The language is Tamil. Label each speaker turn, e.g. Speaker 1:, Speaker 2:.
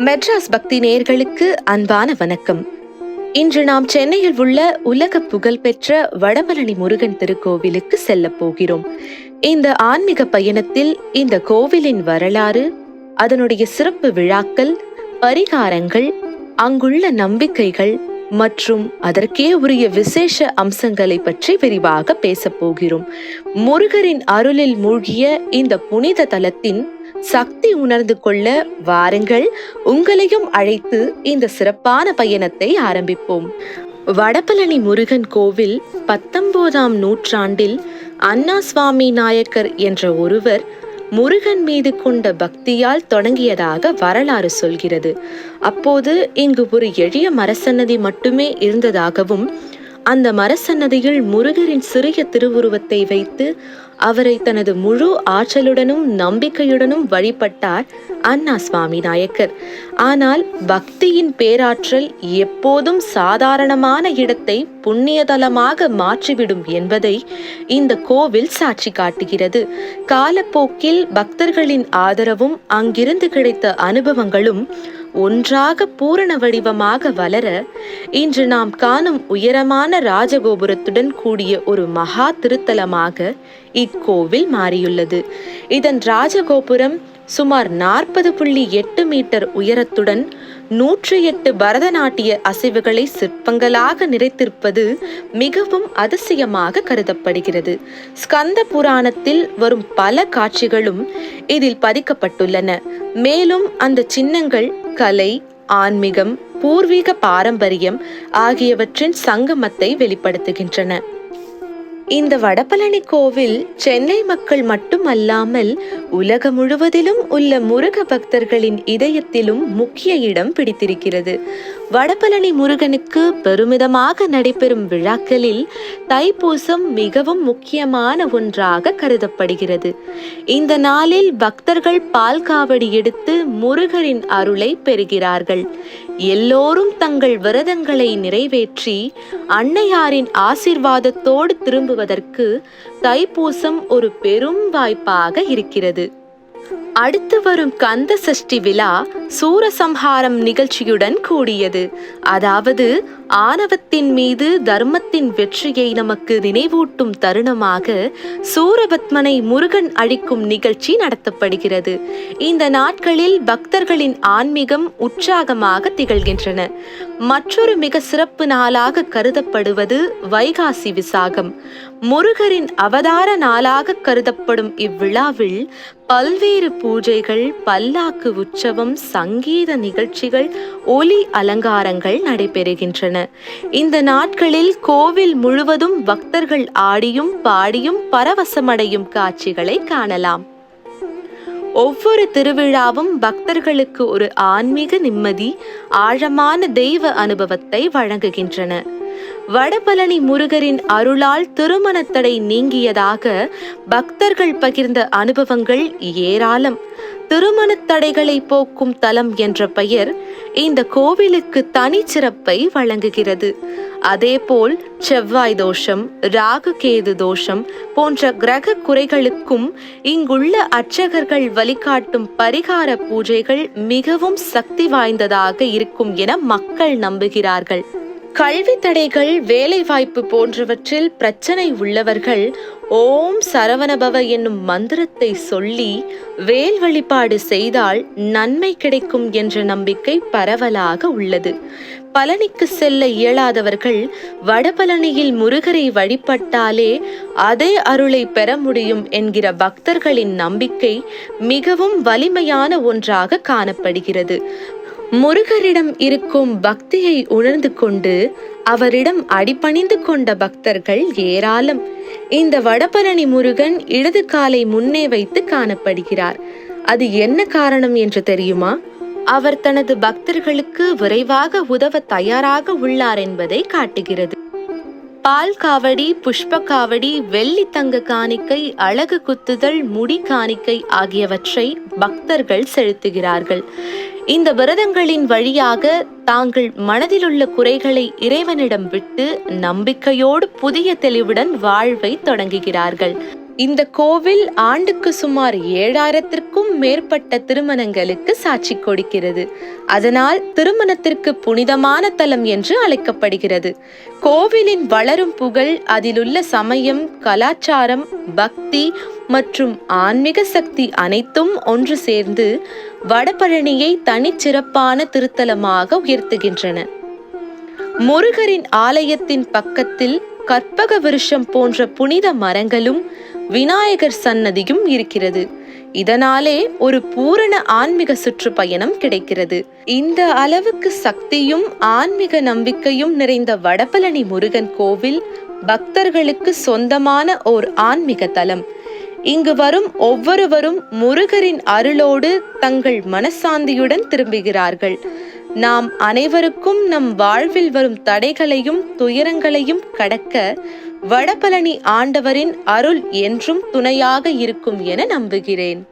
Speaker 1: மெட்ராஸ் பக்தி நேயர்களுக்கு அன்பான வணக்கம். இன்று நாம் சென்னையில் உள்ள உலக புகழ்பெற்ற வடமலனி முருகன் திருக்கோவிலுக்கு செல்லப் போகிறோம். இந்த ஆன்மீக பயணத்தில் இந்த கோவிலின் வரலாறு அதனுடைய சிறப்பு விழாக்கள் பரிகாரங்கள் அங்குள்ள நம்பிக்கைகள் மற்றும் அதற்கே உரிய விசேஷ அம்சங்களை பற்றி விரிவாக பேசப் போகிறோம். முருகரின் அருளில் மூழ்கிய இந்த புனித தலத்தின் சக்தி உணர்ந்து கொள்ள வாருங்கள். உங்களையும் அழைத்து இந்த சிறப்பான பயணத்தை ஆரம்பிப்போம். வடபழனி முருகன் கோவில் பத்தொன்பதாம் நூற்றாண்டில் அண்ணா சுவாமி நாயக்கர் என்ற ஒருவர் முருகன் மீது கொண்ட பக்தியால் தொடங்கியதாக வரலாறு சொல்கிறது. அப்போது இங்கு ஒரு எளிய மரசன்னதி மட்டுமே இருந்ததாகவும் அந்த மரசன்னதியில் முருகரின் சிறிய திருவுருவத்தை வைத்து அவரை தனது முழு ஆற்றலுடனும் நம்பிக்கையுடனும் வழிபட்டார் அண்ணா சுவாமி நாயக்கர். ஆனால் பக்தியின் பேராற்றல் எப்போதும் சாதாரணமான இடத்தை புண்ணியதலமாக மாற்றிவிடும் என்பதை இந்த கோவில் சாட்சி காட்டுகிறது. காலப்போக்கில் பக்தர்களின் ஆதரவும் அங்கிருந்து கிடைத்த அனுபவங்களும் ஒன்றாக பூரண வடிவமாக வளர இன்று நாம் காணும் உயரமான ராஜகோபுரத்துடன் கூடிய ஒரு மகா திருத்தலமாக இக்கோவில் மாறியுள்ளது. இதன் ராஜகோபுரம் சுமார் நாற்பது புள்ளி எட்டு மீட்டர் உயரத்துடன் நூற்றி எட்டு பரதநாட்டிய அசைவுகளை சிற்பங்களாக நிறைத்திருப்பது மிகவும் அதிசயமாக கருதப்படுகிறது. ஸ்கந்த புராணத்தில் வரும் பல காட்சிகளும் இதில் பதிக்கப்பட்டுள்ளன. மேலும் அந்த சின்னங்கள் கலை ஆன்மீகம் பூர்வீக பாரம்பரியம் ஆகியவற்றின் சங்கமத்தை வெளிப்படுத்துகின்றன. இந்த வடபழனி கோவில் சென்னை மக்கள் மட்டுமல்லாமல் உலகம் முழுவதிலும் உள்ள முருக பக்தர்களின் இதயத்திலும் முக்கிய இடம் பிடித்திருக்கிறது. வடபழனி முருகனுக்கு பெருமிதமாக நடைபெறும் விழாக்களில் தைப்பூசம் மிகவும் முக்கியமான ஒன்றாக கருதப்படுகிறது. இந்த நாளில் பக்தர்கள் பால் காவடி எடுத்து முருகரின் அருளை பெறுகிறார்கள். எல்லோரும் தங்கள் விரதங்களை நிறைவேற்றி அன்னையாரின் ஆசிர்வாதத்தோடு திரும்புவதற்கு தைப்பூசம் ஒரு பெரும் வாய்ப்பாக இருக்கிறது. அடுத்து வரும் கந்த சஷ்டி விழா சூரசம்ஹாரம் நிகழ்ச்சியுடன் கூடியது. அதாவது ஆணவத்தின் மீது தர்மத்தின் வெற்றியை நமக்கு நினைவூட்டும் தருணமாக சூரபத்மனை முருகன் அழிக்கும் நிகழ்ச்சி நடத்தப்படுகிறது. இந்த நாட்களில் பக்தர்களின் ஆன்மீகம் உற்சாகமாக திகழ்கின்றன. மற்றொரு மிக சிறப்பு நாளாக கருதப்படுவது வைகாசி விசாகம். முருகரின் அவதார நாளாக கருதப்படும் இவ்விழாவில் பல்வேறு பூஜைகள் பல்லாக்கு உற்சவம் சங்கீத நிகழ்ச்சிகள் ஒலி அலங்காரங்கள் நடைபெறுகின்றன. இந்த நாட்களில் கோவில் முழுவதும் பக்தர்கள் ஆடியும் பாடியும் பரவசமடையும் காட்சிகளை காணலாம். ஒவ்வொரு திருவிழாவும் பக்தர்களுக்கு ஒரு ஆன்மீக நிம்மதி ஆழமான தெய்வ அனுபவத்தை வழங்குகின்றன. வடபழனி முருகரின் அருளால் திருமணத்தடை நீங்கியதாக பக்தர்கள் பகிர்ந்த அனுபவங்கள் ஏராளம். திருமணத்தடைகளை போக்கும் தலம் என்ற பெயர் இந்த கோவிலுக்கு தனிச்சிறப்பை வழங்குகிறது. அதேபோல் செவ்வாய் தோஷம் ராகு கேது தோஷம் போன்ற கிரக குறைகளுக்கும் இங்குள்ள அர்ச்சகர்கள் வழிகாட்டும் பரிகார பூஜைகள் மிகவும் சக்தி வாய்ந்ததாக இருக்கும் என மக்கள் நம்புகிறார்கள். கல்வி தடைகள் வேலைவாய்ப்பு போன்றவற்றில் பிரச்சனை உள்ளவர்கள் ஓம் சரவணபவ என்னும் மந்திரத்தை சொல்லி வேல் வழிபாடு செய்தால் நன்மை கிடைக்கும் என்ற நம்பிக்கை பரவலாக உள்ளது. பழனிக்கு செல்ல இயலாதவர்கள் வடபழனியில் முருகரை வழிபட்டாலே அதே அருளை பெற முடியும் என்கிற பக்தர்களின் நம்பிக்கை மிகவும் வலிமையான ஒன்றாக காணப்படுகிறது. முருகரிடம் இருக்கும் பக்தியை உணர்ந்து கொண்டு அவரிடம் அடிபணிந்து கொண்ட பக்தர்கள் ஏராளம். இந்த வடபழனி முருகன் இடது காலை முன்னே வைத்து காணப்படுகிறார். அது என்ன காரணம் என்று தெரியுமா? அவர் தனது பக்தர்களுக்கு விரைவாக உதவ தயாராக உள்ளார் என்பதை காட்டுகிறது. பால் காவடி புஷ்ப காவடி வெள்ளி தங்க காணிக்கை அழகு குத்துதல் முடி காணிக்கை ஆகியவற்றை பக்தர்கள் செலுத்துகிறார்கள். இந்த விரதங்களின் வழியாக தாங்கள் மனதிலுள்ள குறைகளை இறைவனிடம் விட்டு நம்பிக்கையோடு புதிய தெளிவுடன் வாழ்வை தொடங்குகிறார்கள். இந்த கோவில் ஆண்டுக்கு சுமார் ஏழாயிரத்திற்கு மேற்பட்ட திருமணங்களுக்கு சாட்சி கொடுக்கிறது. அதனால் திருமணத்திற்கு புனிதமான தலம் என்று அழைக்கப்படுகிறது. கோவிலின் வளரும் புகழ் அதிலுள்ள சமயம் கலாச்சாரம் பக்தி மற்றும் ஆன்மீக சக்தி அனைத்தும் ஒன்று சேர்ந்து வடபழனியை தனிச்சிறப்பான திருத்தலமாக உயர்த்துகின்றன. முருகரின் ஆலயத்தின் பக்கத்தில் கற்பக விருஷம் போன்ற புனித மரங்களும் விநாயகர் சன்னதியும் இருக்கிறது. இதனாலே ஒரு பூரண ஆன்மீக சுற்றுப்பயணம் கிடைக்கிறது. இந்த அளவுக்கு சக்தியும் ஆன்மீக நம்பிக்கையும் நிறைந்த வடபழனி முருகன் கோவில் பக்தர்களுக்கு சொந்தமான ஓர் ஆன்மீக தலம். இங்கு வரும் ஒவ்வொருவரும் முருகரின் அருளோடு தங்கள் மனசாந்தியுடன் திரும்புகிறார்கள். நாம் அனைவருக்கும் நம் வாழ்வில் வரும் தடைகளையும் துயரங்களையும் கடக்க வடபழனி ஆண்டவரின் அருள் என்றும் துணையாக இருக்கும் என நம்புகிறேன்.